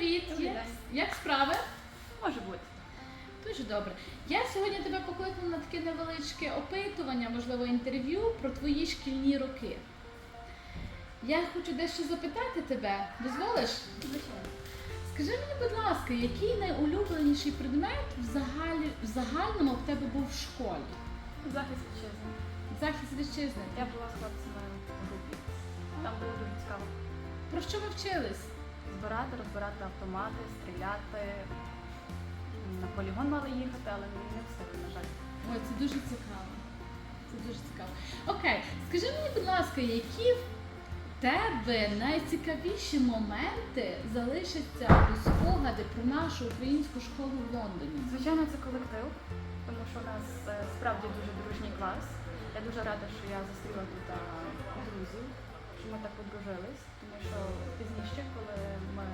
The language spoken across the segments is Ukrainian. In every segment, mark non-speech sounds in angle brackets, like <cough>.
привіт! Добрий Як, як справи? Може бути. Дуже добре. Я сьогодні тебе покликала на таке невеличке опитування, можливо, інтерв'ю про твої шкільні роки. Я хочу дещо запитати тебе. Дозволиш? Звичайно. Скажи мені, будь ласка, який найулюбленіший предмет в, загалі, в загальному в тебе був в школі? Захист вітчизни. Захист вітчизни. Я була з хлопцями в групі. Там було дуже цікаво. Про що ви вчились? Збирати, розбирати автомати, стріляти. На полігон мали їхати, але не встигли, на жаль. Ой, це дуже цікаво. Це дуже цікаво. Окей, скажи мені, будь ласка, які в тебе найцікавіші моменти залишаться у спогади про нашу українську школу в Лондоні? Звичайно, це колектив, тому що у нас е, справді дуже дружній клас. Я дуже рада, що я зустріла тут а, друзів, ми так подружились, тому що пізніше, коли ми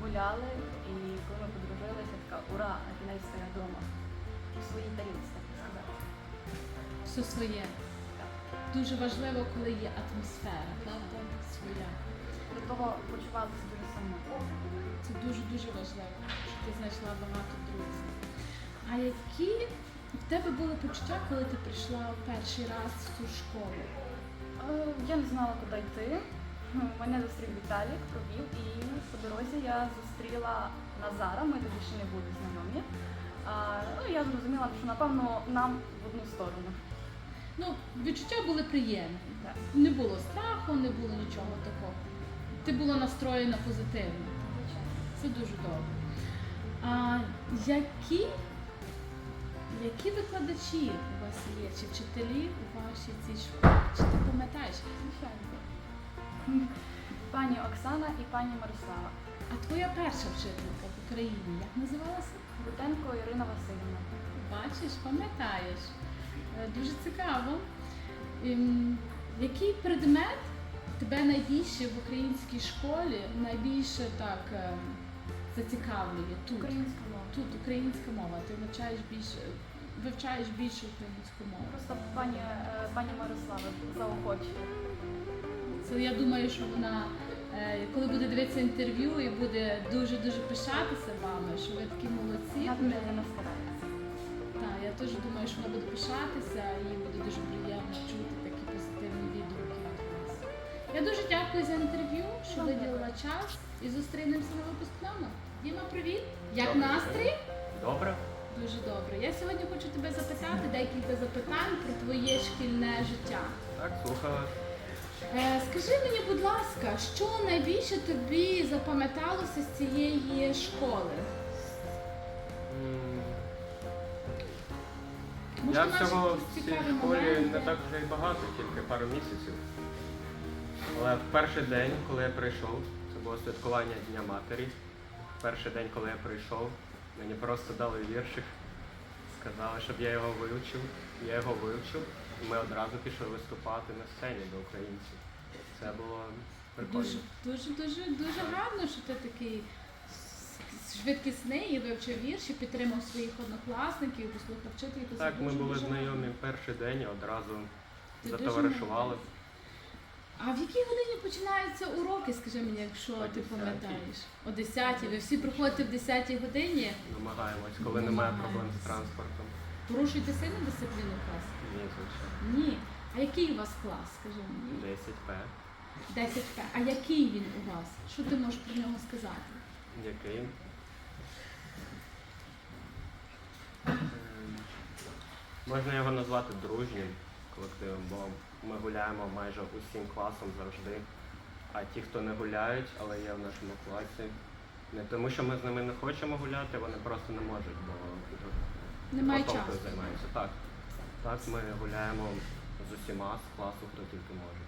гуляли і коли ми подружилися, я така ура, на кінець я вдома у своїй тарілці, так сказати. Все своє. Дуже важливо, коли є атмосфера, правда? Своя. До того почувалися дуже самотно. Це дуже-дуже важливо, що ти знайшла багато друзів. А які в тебе були почуття, коли ти прийшла перший раз в цю школу? Е, Я не знала, куди йти. Мене зустрів Віталік, провів, і по дорозі я зустріла Назара, ми тоді ще не були знайомі. А, ну, я зрозуміла, що напевно нам в одну сторону. Ну, відчуття були приємні. Так. Не було страху, не було нічого такого. Ти була настроєна позитивно. Це дуже добре. А які, які викладачі вас є, чи вчителі у вашій цій школі? Чи ти пам'ятаєш? Звичайно. Пані Оксана і пані Мирослава. А твоя перша вчителька в Україні як називалася? Руденко Ірина Васильівна. Бачиш, пам'ятаєш. Е, Дуже цікаво. Ем, Який предмет тебе найбільше в українській школі найбільше так ем, зацікавлює тут? Українська мова. Тут українська мова, ти вивчаєш більше, вивчаєш більше українську мову. Просто пані, е, пані Мирослава заохочує. Це я думаю, що вона, е, коли буде дивитися інтерв'ю і буде дуже дуже пишатися вами, що ви такі молодці. Вона старається. Так, я теж думаю, що вона буде пишатися і їй буде дуже приємно чути такі позитивні відгуки від вас. Я дуже дякую за інтерв'ю, що виділила час і зустрінемося на випускному. Діма, привіт! Як Добрий настрій? Добре. Дуже добре. Я сьогодні хочу тебе запитати декілька запитань про твоє шкільне життя. Так, слухаю. Е, скажи мені, будь ласка, що найбільше тобі запам'яталося з цієї школи? М, Може, Я наші всього в якісь цій цікаві школі моменти? не так вже й багато, тільки пару місяців. Але в перший день, коли я прийшов, це було святкування Дня Матері. Перший день, коли я прийшов, мені просто дали віршик, сказали, щоб я його вивчив. Я його вивчив, і ми одразу пішли виступати на сцені до українців. Це було прикольно. Дуже, дуже, дуже, дуже гарно, що ти такий швидкісний і вивчив вірші, підтримав своїх однокласників, послухав вчителів. Так, ми були знайомі перший день і одразу затоваришували. А в якій годині починаються уроки, скажи мені, якщо О ти 10-й. пам'ятаєш? О 10-й. Ви всі приходите в 10-й годині? Намагаємось, коли немає проблем з транспортом. Порушуєте сильно дисципліну класу? Ні, звичайно. Ні. А який у вас клас? Скажи мені. 10П. 10П. А який він у вас? Що ти можеш про нього сказати? Який? Ем, Можна його назвати дружнім колективом, бо ми гуляємо майже усім класом завжди. А ті, хто не гуляють, але є в нашому класі, не тому, що ми з ними не хочемо гуляти, вони просто не можуть, бо Немає часу. займаються. Так. Так, ми гуляємо з усіма з класу, хто тільки може.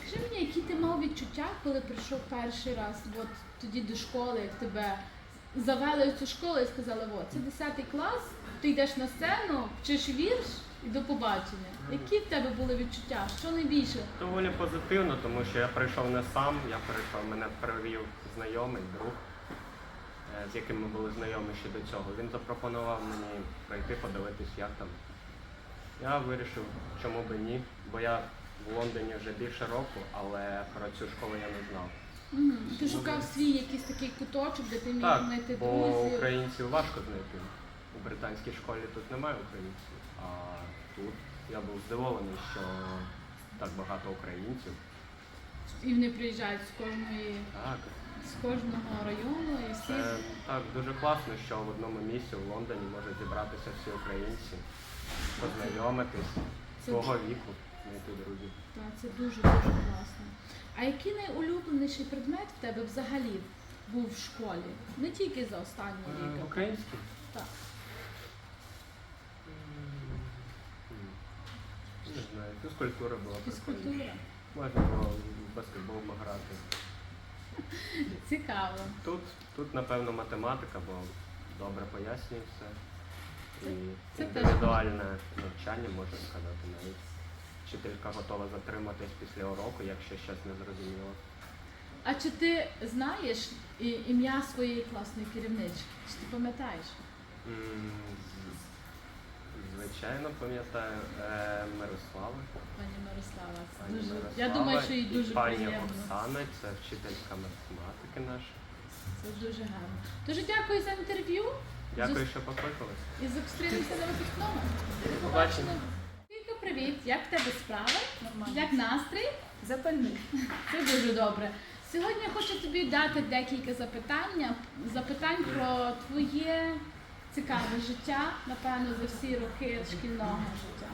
Скажи мені, які ти мав відчуття, коли прийшов перший раз, от тоді до школи, як тебе завели в цю школу і сказали, от, це 10 клас, ти йдеш на сцену, вчиш вірш і до побачення. Які в тебе були відчуття? Що найбільше? Доволі позитивно, тому що я прийшов не сам, я прийшов, мене привів знайомий, друг, е, з яким ми були знайомі ще до цього. Він запропонував мені прийти подивитись, як там. Я вирішив, чому би ні, бо я в Лондоні вже більше року, але про цю школу я не знав. Мгм. Ти шукав свій якийсь такий куточок, де ти міг Так, знайти бо друзів. українців важко знайти. У британській школі тут немає українців, а тут я був здивований, що так багато українців. І вони приїжджають з кожної Так, з кожного району і всі. це так дуже класно, що в одному місці в Лондоні можуть зібратися всі українці, познайомитись Це, свого віку, знайти друзів. та, це дуже дуже класно. А який найулюбленіший предмет в тебе взагалі був в школі? Не тільки за останній Е, рік. а Український? Так. Знаю, фізкультура була. Фізкультура. Можна було в баскетбол пограти. <laughs> Цікаво. Тут, тут, напевно, математика, бо добре пояснює все. І це теж індивідуальне навчання, можна сказати, навіть. Вчителька готова затриматись після уроку, якщо щось не зрозуміло. А чи ти знаєш і- ім'я своєї класної керівнички? Чи ти пам'ятаєш? М, Звичайно, пам'ятаю е, Мирослава. Пані Мирослава, це Пані дуже. Мирослава Я думаю, що їй і дуже пані приємно. Оксана, це вчителька математики наша. Це дуже гарно. Дуже дякую за інтерв'ю Дякую, що покликали. і зустрінемося на випускному. До побачення. Віка, привіт! Як в тебе справи? Нормально. Як настрій? Запальний. Це дуже добре. Сьогодні я хочу тобі дати декілька запитання, запитань про твоє цікаве життя, напевно, за всі роки шкільного життя.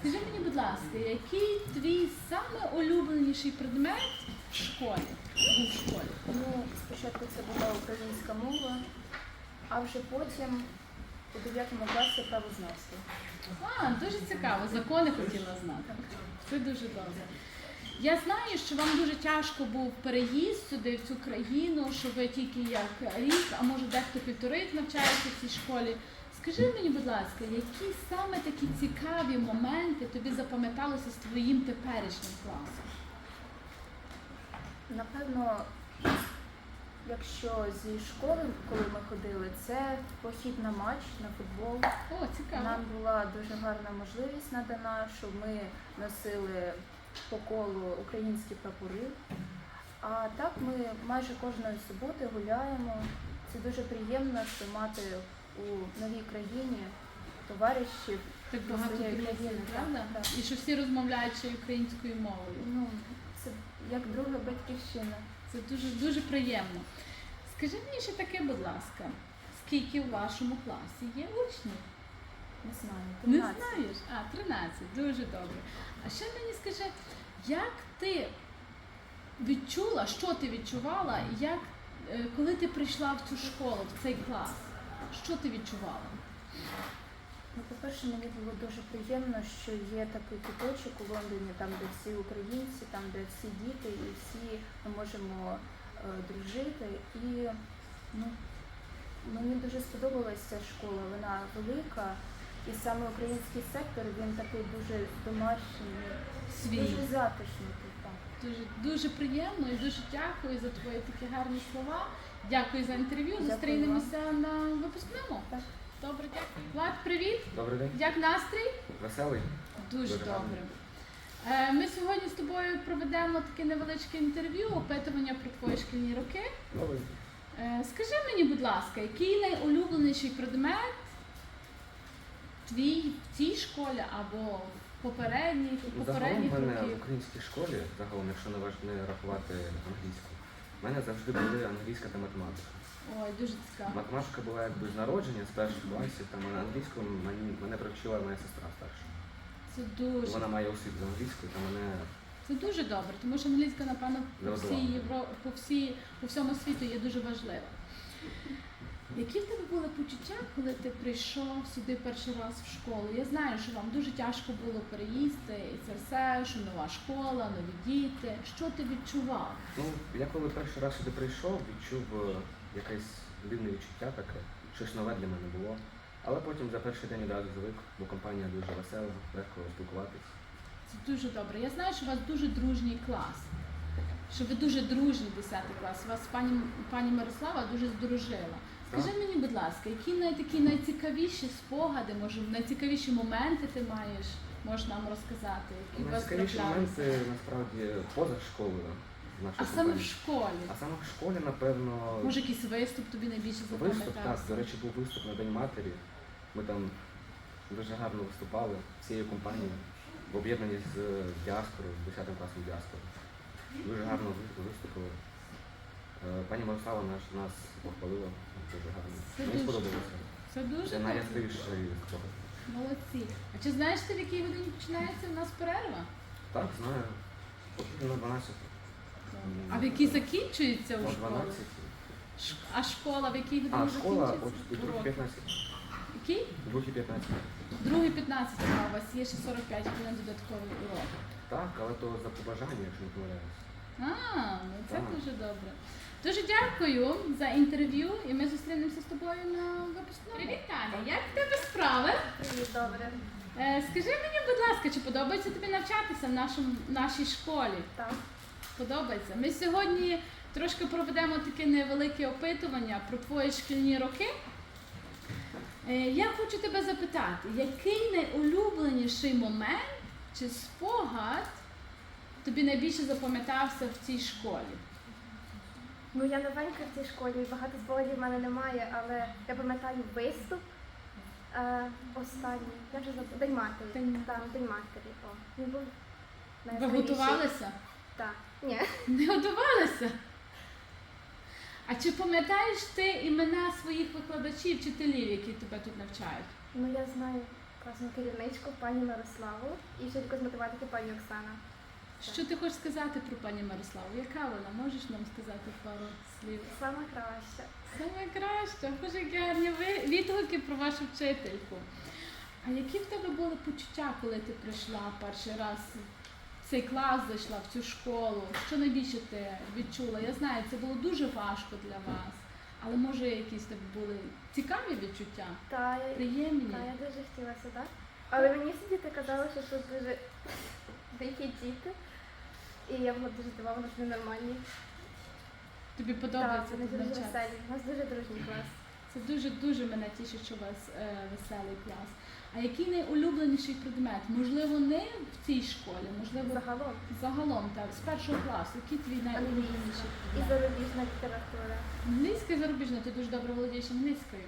Скажи мені, будь ласка, який твій саме улюбленіший предмет в школі? Був в школі? Ну, спочатку це була українська мова, а вже потім у 9 класі правознавство. А, дуже цікаво. Закони хотіла знати. Це дуже добре. Я знаю, що вам дуже тяжко був переїзд сюди, в цю країну, що ви тільки як рік, а може дехто півтори рік навчається в цій школі. Скажи мені, будь ласка, які саме такі цікаві моменти тобі запам'яталися з твоїм теперішнім класом? Напевно, якщо зі школи, коли ми ходили, це похід на матч на футбол. О, цікаво. Нам була дуже гарна можливість надана, щоб ми носили по колу українські прапори. А так ми майже кожної суботи гуляємо. Це дуже приємно, що мати у новій країні товаришів. Так багато країни, правда? так. І що всі розмовляють ще українською мовою. Ну, це як друга батьківщина. Це дуже дуже приємно. Скажи мені ще таке, будь ласка, скільки в вашому класі є учнів? Не знаю, Не знаєш? А, 13, дуже добре. А ще мені скажи, як ти відчула, що ти відчувала, як, е, коли ти прийшла в цю школу, в цей клас? Що ти відчувала? Ну, по-перше, мені було дуже приємно, що є такий куточок у Лондоні, там, де всі українці, там, де всі діти, і всі ми можемо е, дружити. І ну, мені дуже сподобалася ця школа, вона велика. І саме український сектор, він такий дуже домашній, Свій. дуже затишний. Так. Дуже, дуже приємно і дуже дякую за твої такі гарні слова. Дякую за інтерв'ю. Дякую Зустрінемося на випускному. Так. Добре, дякую. Влад, привіт! Добрий день. Як настрій? Веселий? Дуже Дуже добре. Е, Ми сьогодні з тобою проведемо таке невеличке інтерв'ю, опитування про твої шкільні роки. Новий. Е, Скажи мені, будь ласка, який найулюбленіший предмет твій в цій школі або в попередніх, Загалом в мене в років? українській школі, загалом, якщо не важ- не рахувати англійську, в мене завжди були англійська та математика. Ой, дуже цікаво. Математика була якби з народження, з перших класів, там а англійську мені, мене привчила моя сестра старша. Це дуже Вона має освіту з англійською, та мене Це дуже добре, тому що англійська, напевно, по всій Розвивала. Євро... по всій по всьому світу є дуже важлива. Які в тебе були почуття, коли ти прийшов сюди перший раз в школу? Я знаю, що вам дуже тяжко було переїсти, і це все, що нова школа, нові діти. Що ти відчував? Ну, я коли перший раз сюди прийшов, відчув е, якесь дивне відчуття таке, щось нове для мене було. Але потім за перший день одразу звик, бо компанія дуже весела, легко спілкуватись. Це дуже добре. Я знаю, що у вас дуже дружній клас. Що ви дуже дружні 10 клас. Вас пані, пані Мирослава дуже здружила. Скажи мені, будь ласка, які най, такі найцікавіші спогади, може, найцікавіші моменти ти маєш, можеш нам розказати, які у вас Найцікавіші траплялися? моменти насправді поза школою. в нашій А саме в компанії. школі? А саме в школі, напевно, Може, якийсь виступ тобі найбільше виступ, так, запам'ятався? до речі, був виступ на День матері. Ми там дуже гарно виступали всією компанією в об'єднанні з діаспорою, з 10 класом діаспори. Дуже гарно ви- виступили. Е, Пані Мирослава наш, нас похвалила дуже гарно. Це Мені дуже сподобалося. Це дуже Це найяскравіший спогад. Молодці. А чи знаєш ти, в якій годині починається в нас перерва? Так, знаю. Поки на 12. А в якій закінчується у О школі? 12. Ш- А школа в якій годині А, школа закінчується? о 2.15. Який? 2.15. Другий 15, а у вас є ще 45 хвилин додатковий урок. Так, але то за побажання, якщо не помиляюсь. А, ну це Так. дуже добре. Дуже дякую за інтерв'ю і ми зустрінемося з тобою на випускному. Привіт, Таня! Як в тебе справи? Привіт, добре. Е, скажи мені, будь ласка, чи подобається тобі навчатися в нашому, нашій школі? Так. Подобається. Ми сьогодні трошки проведемо таке невелике опитування про твої шкільні роки. Е, Я хочу тебе запитати, який найулюбленіший момент чи спогад тобі найбільше запам'ятався в цій школі? Ну, я новенька в цій школі, багато спогадів в мене немає, але я пам'ятаю виступ е, останній. Я вже забула. День матері. День Так, День матері. О, він був Ви найяскравіший. готувалися? Так. Ні. <laughs> Не готувалися? А чи пам'ятаєш ти імена своїх викладачів, вчителів, які тебе тут навчають? Ну, я знаю класну керівничку, пані Мирославу і вчительку з математики пані Оксана. Що ти хочеш сказати про пані Мирославу? Яка вона? Можеш нам сказати пару слів? Саме краща. Саме краще. Боже, які гарні відгуки про вашу вчительку. А які в тебе були почуття, коли ти прийшла перший раз в цей клас, зайшла в цю школу? Що найбільше ти відчула? Я знаю, це було дуже важко для вас. Але може якісь тебе були цікаві відчуття? Та, Приємні? та, я дуже хотіла сюди. Але мені всі діти казали, що тут дуже дикі діти. І я була дуже що вони нормальні. Тобі Так, подобається вони тут дуже навчатися? веселі. У нас дуже дружній клас. Це дуже дуже мене тішить, що у вас е, веселий клас. А який найулюбленіший предмет? Можливо, не в цій школі, можливо, Загалом. загалом так, з першого класу. Який твій найулюбленіший І предмет? зарубіжна література. Англійська і зарубіжна, ти дуже добре володієш англійською.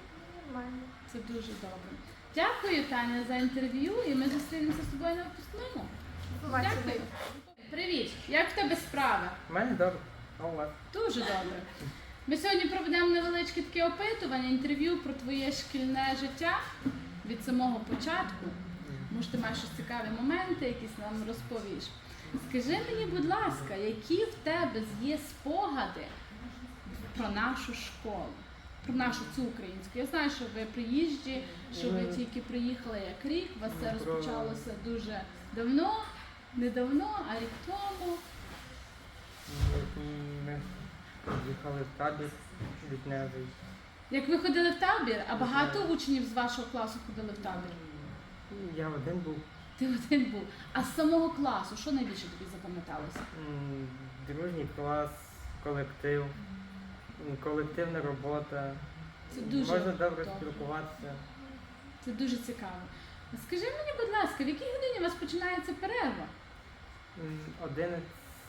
Нормально. Це дуже добре. Дякую, Таня, за інтерв'ю, і ми зустрінемося з тобою на випускному. Дякую. Привіт! Як в тебе справи? У мене добре. Дуже добре. Ми сьогодні проведемо невеличке таке опитування, інтерв'ю про твоє шкільне життя від самого початку. Може, ти маєш щось цікаві моменти, якісь нам розповіш. Скажи мені, будь ласка, які в тебе є спогади про нашу школу, про нашу цю українську? Я знаю, що ви приїжджі, що ви тільки приїхали як рік, у вас це розпочалося дуже давно, не давно, а рік тому. Ми їхали в табір літневий. Як ви ходили в табір, а багато учнів з вашого класу ходили в табір? Я один був. Ти один був. А з самого класу, що найбільше тобі запам'яталося? М, Дружній клас, колектив, м, колективна робота. Це дуже Можна добре добре. спілкуватися. Це дуже цікаво. Скажи мені, будь ласка, в якій годині у вас починається перерва? М,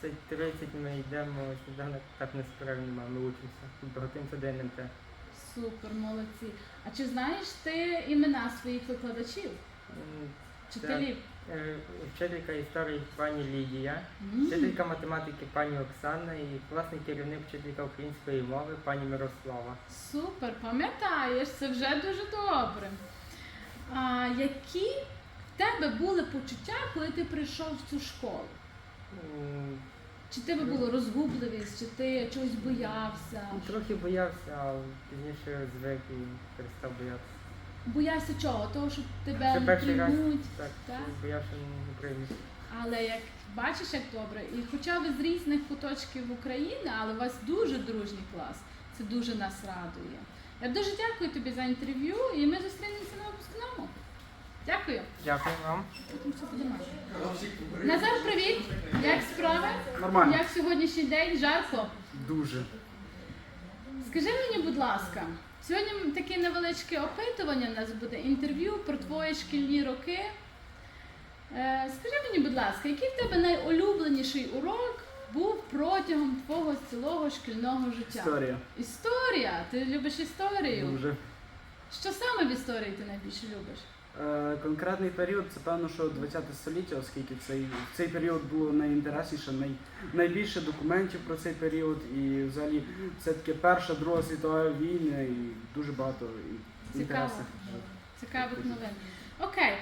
11.30 ми йдемо сніданок, так не справді ми учимося. Готуємося до НМТ. Супер, молодці. А чи знаєш ти імена своїх викладачів, вчителів? е, Вчителька історії пані Лідія, вчителька математики пані Оксана і класний керівник вчителька української мови пані Мирослава. Супер, пам'ятаєш, це вже дуже добре. А які в тебе були почуття, коли ти прийшов в цю школу? Чи тебе було розгубливість, чи ти чогось боявся? Трохи боявся, а пізніше звик і перестав боятися. Боявся чого? Того, що тебе Це не перший раз приймуть. так, так? боявся не приймуть. Але як бачиш, як добре, і хоча ви з різних куточків України, але у вас дуже дружній клас, це дуже нас радує. Я дуже дякую тобі за інтерв'ю, і ми зустрінемося. Дякую. Дякую вам. Назар, привіт! Як справи? Нормально. Як сьогоднішній день? Жарко? Дуже. Скажи мені, будь ласка, сьогодні таке невеличке опитування у нас буде інтерв'ю про твої шкільні роки. Е, скажи мені, будь ласка, який в тебе найулюбленіший урок був протягом твого цілого шкільного життя? Історія. Історія. Ти любиш історію. Дуже. Що саме в історії ти найбільше любиш? Е, конкретний період це певно, що 20 століття, оскільки цей, цей період було найінтересніше, най, найбільше документів про цей період, і взагалі це таке Перша, Друга світова війна і дуже багато інтересних. Цікавих новин. Окей.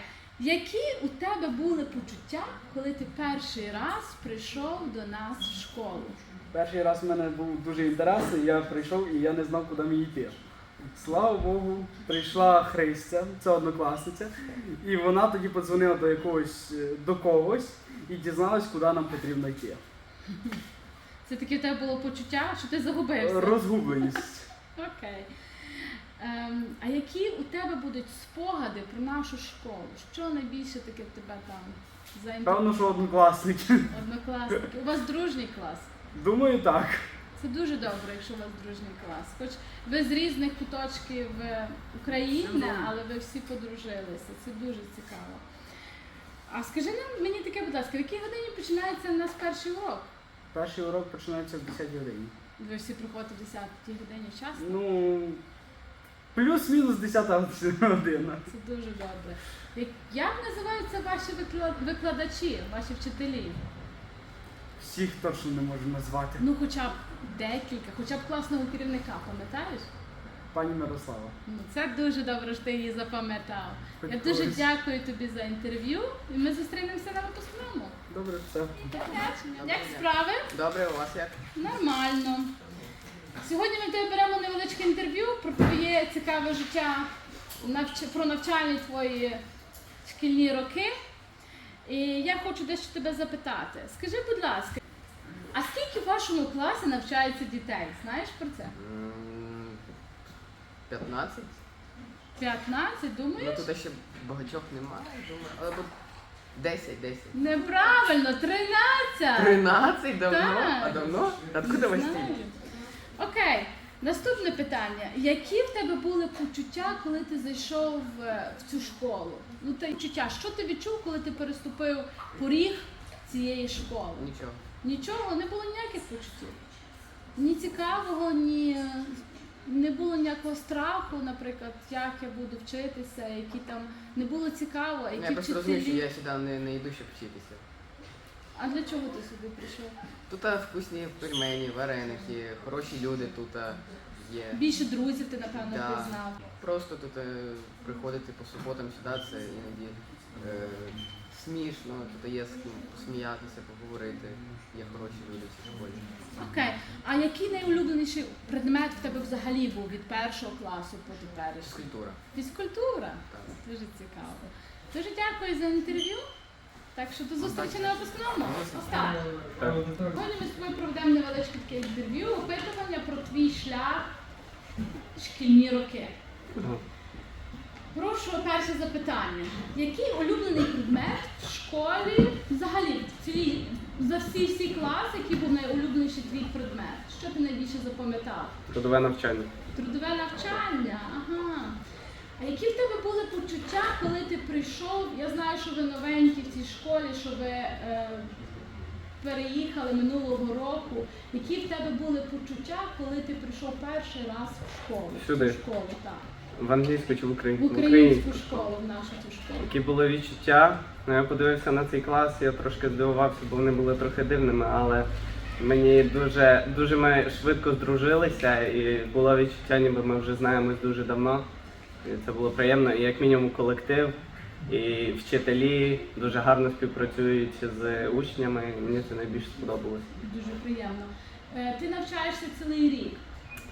Які у тебе були почуття, коли ти перший раз прийшов до нас в школу? Перший раз в мене був дуже інтересний, я прийшов і я не знав, куди мені йти. Слава Богу, прийшла Христя, це однокласниця, і вона тоді подзвонила до якогось е, до когось і дізналась, куди нам потрібно йти. Це таке в тебе було почуття, що ти загубився? Розгубленість. <laughs> Окей. Ем, а які у тебе будуть спогади про нашу школу? Що найбільше таке в тебе там заінтересувало? Певно, що однокласники. Однокласники. У вас дружній клас. Думаю, так. Це дуже добре, якщо у вас дружній клас. Хоч ви з різних куточків України, але ви всі подружилися. Це дуже цікаво. А скажи нам мені таке, будь ласка, в якій годині починається у нас перший урок? Перший урок починається в 10 годині. Ви всі приходите в 10 годині вчасно? Ну, плюс-мінус 10 година. Це дуже добре. Як, як називаються ваші викладачі, ваші вчителі? Всіх точно не можу назвати. Ну, хоча б декілька, хоча б класного керівника, пам'ятаєш? Пані Мирослава. Ну, це дуже добре, що ти її запам'ятав. Хоч Я дуже дякую тобі за інтерв'ю, і ми зустрінемося на випускному. Добре, все. До побачення. Як справи? Добре, у вас як? Нормально. Сьогодні ми в тебе беремо невеличке інтерв'ю про твоє цікаве життя, навч... про навчальні твої шкільні роки. І я хочу дещо тебе запитати. Скажи, будь ласка, а скільки в вашому класі навчається дітей? Знаєш про це? М, 15? 15, Ну думаєш? тут ще багатьох немає, думаю. Але бо 10, 10. Неправильно, 13! 13 давно? Так. А давно? Откуда ви Знаю. стільки? Окей, наступне питання. Які в тебе були почуття, коли ти зайшов е, в цю школу? Ну, те почуття, що ти відчув, коли ти переступив поріг цієї школи? Нічого. Нічого, не було ніяких почуттів. Ні цікавого, ні не було ніякого страху, наприклад, як я буду вчитися, які там не було цікаво, Ну, які Я просто розумію, що вчителі. я сюди не, не йду, щоб вчитися. А для чого ти сюди прийшов? Тут а, вкусні пельмені, вареники, хороші люди тут а, є. Більше друзів ти, напевно, Да. пізнав. Просто тут е, приходити по суботам сюди, це іноді е, смішно, тут є з ким посміятися, поговорити. Є хороші люди в цій школі. Окей, а який найулюбленіший предмет в тебе взагалі був від першого класу по теперішній? Фізкультура. Фізкультура. Так. Дуже цікаво. Дуже дякую за інтерв'ю. Так що до зустрічі на випускному. Остап. Так. Сьогодні ми з тобою проведемо невеличке таке інтерв'ю, опитування про твій шлях шкільні роки. Прошу перше запитання. Який улюблений предмет в школі взагалі цілій за всі всі класи, який був найулюбленіший твій предмет? Що ти найбільше запам'ятав? Трудове навчання. Трудове навчання, ага. А які в тебе були почуття, коли ти прийшов? Я знаю, що ви новенькі в цій школі, що ви е, переїхали минулого року. Які в тебе були почуття, коли ти прийшов перший раз в школу? В школу, так. В англійську чи в В українську? українську школу, в нашу цю школу. Які були відчуття. Ну, я подивився на цей клас, я трошки здивувався, бо вони були трохи дивними, але мені дуже, дуже ми швидко здружилися і було відчуття, ніби ми вже знаємось дуже давно. І це було приємно. І як мінімум колектив, і вчителі дуже гарно співпрацюють з учнями. і Мені це найбільше сподобалось. Дуже приємно. Е, ти навчаєшся цілий рік.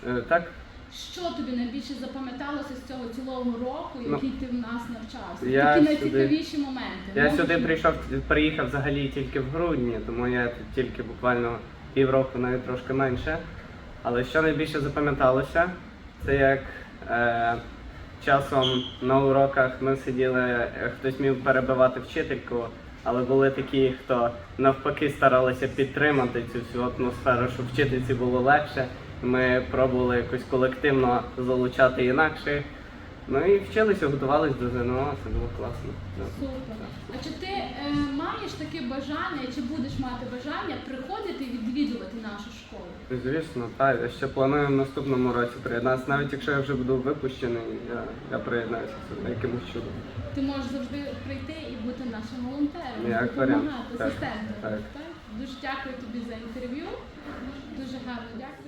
Е, Так, Що тобі найбільше запам'яталося з цього цілого року, Ну, який ти в нас навчався? я Які сюди- найцікавіші моменти? Я Можеш сюди прийшов, приїхав взагалі тільки в грудні, тому я тут тільки буквально півроку, навіть трошки менше. Але що найбільше запам'яталося, це як е, часом на уроках ми сиділи, е, хтось міг перебивати вчительку, але були такі, хто навпаки старалися підтримати цю всю атмосферу, щоб вчительці було легше. Ми пробували якось колективно залучати інакших Ну і вчилися, готувалися до ЗНО, це було класно. Супер. А чи ти е, маєш таке бажання, чи будеш мати бажання приходити і відвідувати нашу школу? Звісно, так. Я ще планую в наступному році приєднатися. Навіть якщо я вже буду випущений, я, я приєднаюся це якимось чудом. Ти можеш завжди прийти і бути нашим волонтером, Як допомагати, асистентом. так. Так? Дуже дякую тобі за інтерв'ю. Дуже гарно дякую.